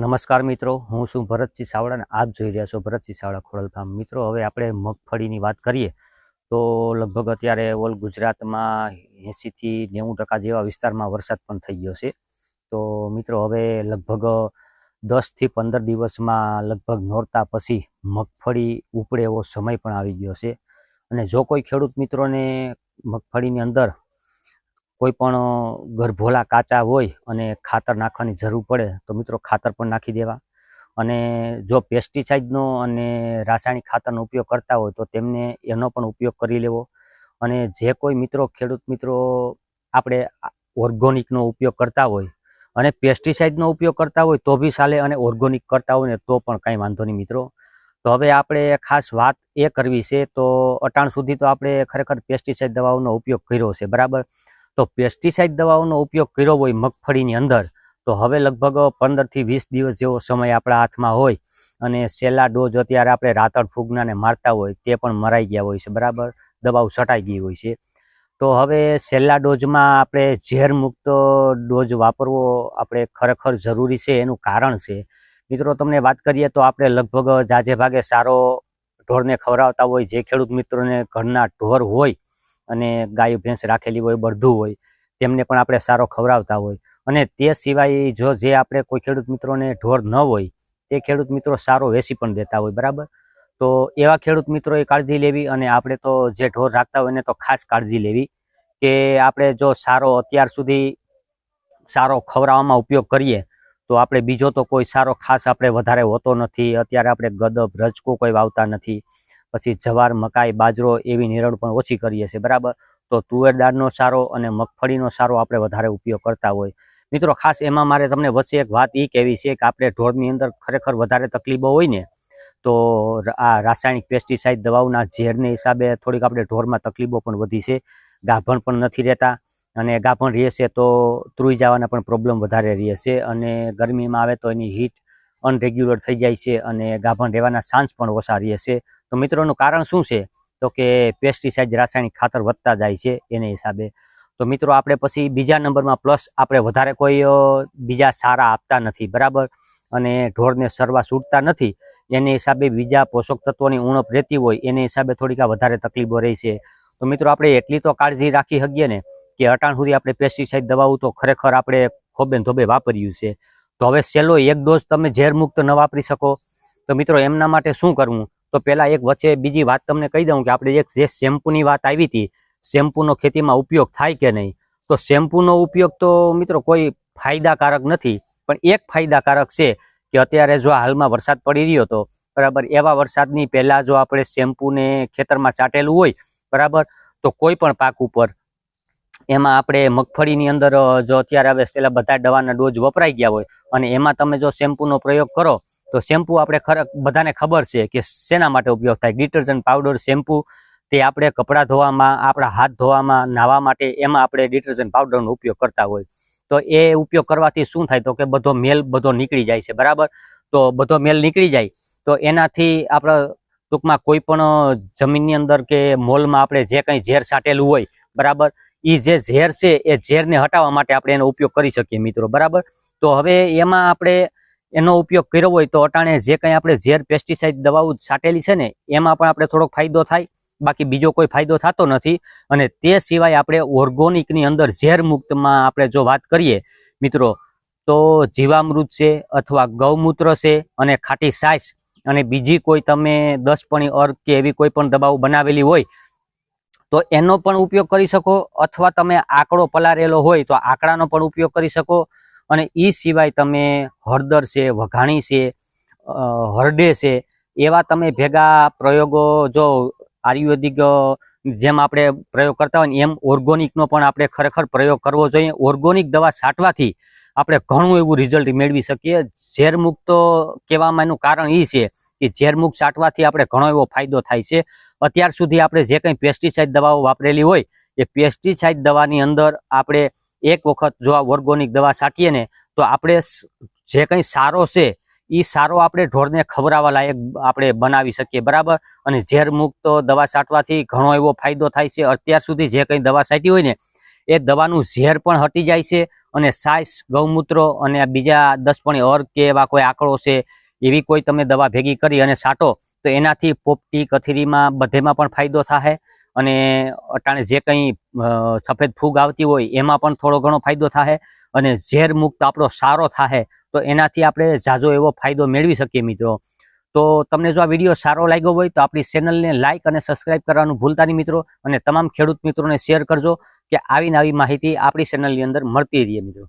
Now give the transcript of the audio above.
નમસ્કાર મિત્રો, હું છું ભરતસિંહ સાવડા અને આપ જોઈ રહ્યા છો ભરતસિંહ સાવડા ખોડલ ફાર્મ મિત્રો, હવે આપણે મગફળીની વાત કરીએ, તો લગભગ અત્યારે ઓલ ગુજરાતમાં એંસીથી નેવું ટકા જેવા વિસ્તારમાં વરસાદ પણ થઈ ગયો છે. તો મિત્રો, હવે લગભગ દસથી પંદર દિવસમાં લગભગ નોરતા પછી મગફળી ઉપડે એવો સમય પણ આવી ગયો છે. અને જો કોઈ ખેડૂત મિત્રોને મગફળીની અંદર કોઈ પણ ગરભોલા કાચા હોય અને ખાતર નાખવાની જરૂર પડે, તો મિત્રો ખાતર પણ નાખી દેવા. અને જો પેસ્ટિસાઇડનો અને રાસાયણિક ખાતરનો ઉપયોગ કરતા હોય, તો તેમને એનો પણ ઉપયોગ કરી લેવો. અને જે કોઈ મિત્રો, ખેડૂત મિત્રો, આપણે ઓર્ગોનિકનો ઉપયોગ કરતા હોય અને પેસ્ટિસાઇડનો ઉપયોગ કરતા હોય, તો બી ચાલે અને ઓર્ગોનિક કરતા હોય ને, તો પણ કાંઈ વાંધો નહીં મિત્રો. તો હવે આપણે ખાસ વાત એ કરવી છે, તો અટાણ સુધી તો આપણે ખરેખર પેસ્ટિસાઇડ દવાઓનો ઉપયોગ કર્યો છે, બરાબર? તો પેસ્ટિસાઇડ દવાઓનો ઉપયોગ કર્યો હોય મગફળીની અંદર, તો હવે લગભગ પંદરથી વીસ દિવસ જેવો સમય આપણા હાથમાં હોય અને છેલ્લા ડોઝ અત્યારે આપણે રાતળ ફૂગનાને મારતા હોય તે પણ મરાઈ ગયા હોય છે, બરાબર? દવાઓ છટાઈ ગઈ હોય છે. તો હવે છેલ્લા ડોઝમાં આપણે ઝેર મુક્ત ડોઝ વાપરવો આપણે ખરેખર જરૂરી છે, એનું કારણ છે. મિત્રો, તમને વાત કરીએ તો આપણે લગભગ જાજે ભાગે સારો ઢોરને ખવડાવતા હોય, જે ખેડૂત મિત્રોને ઘરના ઢોર હોય અને ગાય, ભેંસ રાખેલી હોય બળધું હોય, તેમને પણ આપણે સારો ખવડાવતા હોય. અને તે સિવાય જો જે આપણે કોઈ ખેડૂત મિત્રોને ઢોર ન હોય, તે ખેડૂત મિત્રો સારો વેસી પણ દેતા હોય, બરાબર? તો એવા ખેડૂત મિત્રોએ કાળજી લેવી અને આપણે તો જે ઢોર રાખતા હોય એને તો ખાસ કાળજી લેવી કે આપણે જો સારો અત્યાર સુધી સારો ખવડાવવામાં ઉપયોગ કરીએ, તો આપણે બીજો તો કોઈ સારો ખાસ આપણે વધારે હોતો નથી. અત્યારે આપણે ગદબ, રજકો કોઈ વાવતા નથી. પછી જવાર, મકાઈ, બાજરો એવી નિરણ પણ ઓછી કરીએ છીએ, બરાબર? તો તુવેર દાળનો સારો અને મગફળીનો સારો આપણે વધારે ઉપયોગ કરતા હોય. મિત્રો, ખાસ એમાં મારે તમને વચ્ચે એક વાત એ કહેવી છે કે આપણે ઢોરની અંદર ખરેખર વધારે તકલીફો હોય ને, તો આ રાસાયણિક પેસ્ટિસાઇડ દવાઓના ઝેરને હિસાબે થોડીક આપણે ઢોરમાં તકલીફો પણ વધી છે. ગાભણ પણ નથી રહેતા અને ગાભણ રહેશે તો ત્રુઈ જવાના પણ પ્રોબ્લેમ વધારે રહેશે અને ગરમીમાં આવે તો એની હીટ અનરેગ્યુલર થઈ જાય છે અને ગાભણ રહેવાના ચાન્સ પણ ઓછા રહે છે. તો મિત્રોનું કારણ શું છે? તો કે પેસ્ટિસાઇડ રાસાયણિક ખાતર વધતા જાય છે એને હિસાબે. તો મિત્રો, આપણે પછી બીજા નંબરમાં પ્લસ આપણે વધારે કોઈ બીજા સારા આપતા નથી, બરાબર? અને ઢોરને સરવા છૂટતા નથી, એને હિસાબે બીજા પોષક તત્વોની ઉણપ રહેતી હોય, એને હિસાબે થોડીક વધારે તકલીફો રહી છે. તો મિત્રો, આપણે એટલી તો કાળજી રાખી શકીએ ને કે અટાણ સુધી આપણે પેસ્ટિસાઇડ દવાઓ તો ખરેખર આપણે ખોબે ધોબે વાપર્યું છે. તો હવે છેલ્લો એક ડોઝ તમે ઝેર મુક્ત ન વાપરી શકો. તો મિત્રો, એમના માટે શું કરવું? તો પહેલાં એક વચ્ચે બીજી વાત તમને કહી દઉં કે આપણે એક જે શેમ્પૂની વાત આવી હતી, શેમ્પૂનો ખેતીમાં ઉપયોગ થાય કે નહીં? તો શેમ્પૂનો ઉપયોગ તો મિત્રો કોઈ ફાયદાકારક નથી, પણ એક ફાયદાકારક છે કે અત્યારે જો હાલમાં વરસાદ પડી રહ્યો હતો, બરાબર, એવા વરસાદની પહેલાં જો આપણે શેમ્પૂને ખેતરમાં ચાટેલું હોય, બરાબર, તો કોઈ પણ પાક ઉપર, એમાં આપણે મગફળીની અંદર જો અત્યારે હવે છેલ્લા બધા દવાના ડોઝ વપરાઈ ગયા હોય, અને એમાં તમે જો શેમ્પૂનો પ્રયોગ કરો તો શેમ્પૂ આપણે ખરે, બધાને ખબર છે કે શેના માટે ઉપયોગ થાય? ડિટર્જન્ટ પાવડર, શેમ્પૂ, તે આપણે કપડાં ધોવામાં, આપણા હાથ ધોવામાં નાહવા માટે એમાં આપણે ડિટર્જન્ટ પાવડરનો ઉપયોગ કરતા હોય. તો એ ઉપયોગ કરવાથી શું થાય? તો કે બધો મેલ બધો નીકળી જાય છે, બરાબર? તો બધો મેલ નીકળી જાય. તો એનાથી આપણે ટૂંકમાં કોઈ પણ જમીનની અંદર કે મોલમાં આપણે જે કંઈ ઝેર છાંટેલું હોય, બરાબર? એ જે ઝેર છે, એ ઝેરને હટાવવા માટે આપણે એનો ઉપયોગ કરી શકીએ મિત્રો, બરાબર? તો હવે એમાં આપણે એનો ઉપયોગ કર્યો હોય તો અટાણે જે કંઈ આપણે ઝેર પેસ્ટિસાઇડ દવાઓ છાંટેલી છે ને, એમાં પણ આપણે થોડોક ફાયદો થાય. બાકી બીજો કોઈ ફાયદો થતો નથી. અને તે સિવાય આપણે ઓર્ગોનિકની અંદર ઝેર મુક્તમાં આપણે જો વાત કરીએ, મિત્રો, તો જીવામૃત છે અથવા ગૌમૂત્ર છે અને ખાટી સાસ અને બીજી કોઈ તમે દસપણી અર્ગ કે એવી કોઈ પણ દવાઓ બનાવેલી હોય, તો એનો પણ ઉપયોગ કરી શકો. અથવા તમે આંકડો પલારેલો હોય તો આંકડાનો પણ ઉપયોગ કરી શકો. અને એ સિવાય તમે હળદર છે, વઘાણી છે હરડે છે, એવા તમે ભેગા પ્રયોગો જો આયુર્વેદિક જેમ આપણે પ્રયોગ કરતા હોય એમ ઓર્ગોનિકનો પણ આપણે ખરેખર પ્રયોગ કરવો જોઈએ. ઓર્ગોનિક દવા છાંટવાથી આપણે ઘણું એવું રિઝલ્ટ મેળવી શકીએ. ઝેરમુક્ત કહેવામાં એનું કારણ એ છે કે ઝેરમુક્ત છાંટવાથી આપણે ઘણો એવો ફાયદો થાય છે. અત્યાર સુધી આપણે જે કંઈ પેસ્ટિસાઇડ દવાઓ વાપરેલી હોય, એ પેસ્ટિસાઇડ દવાની અંદર આપણે એક વખત જો આ ઓર્ગોનિક દવા છાંટીએ ને, તો આપણે જે કંઈ સારો છે એ સારો આપણે ઢોરને ખવડાવવા લાયક આપણે બનાવી શકીએ, બરાબર? અને ઝેર મુક્ત દવા છાંટવાથી ઘણો એવો ફાયદો થાય છે. અત્યાર સુધી જે કંઈ દવા છાંટી હોય ને, એ દવાનું ઝેર પણ હટી જાય છે અને સાઈસ, ગૌમૂત્ર અને બીજા દસ પણ અર્ક કે એવા કોઈ આંકડો છે, એવી કોઈ તમે દવા ભેગી કરી અને છાંટો, તો એનાથી પોપટી, કથીરીમાં બધેમાં પણ ફાયદો થાય અને અટાણે જે કંઈ સફેદ ફૂગ આવતી હોય, એમાં પણ થોડો ઘણો ફાયદો થાય અને ઝેર મુક્ત આપણો સારો થાય તો એનાથી આપણે ઝાઝો એવો ફાયદો મેળવી શકીએ મિત્રો. તો તમને જો આ વીડિયો સારો લાગ્યો હોય, તો આપણી ચેનલને લાઇક અને સબસ્ક્રાઇબ કરવાનું ભૂલતા નહીં મિત્રો, અને તમામ ખેડૂત મિત્રોને શેર કરજો, કે આવીને આવી માહિતી આપણી ચેનલની અંદર મળતી રહીએ મિત્રો.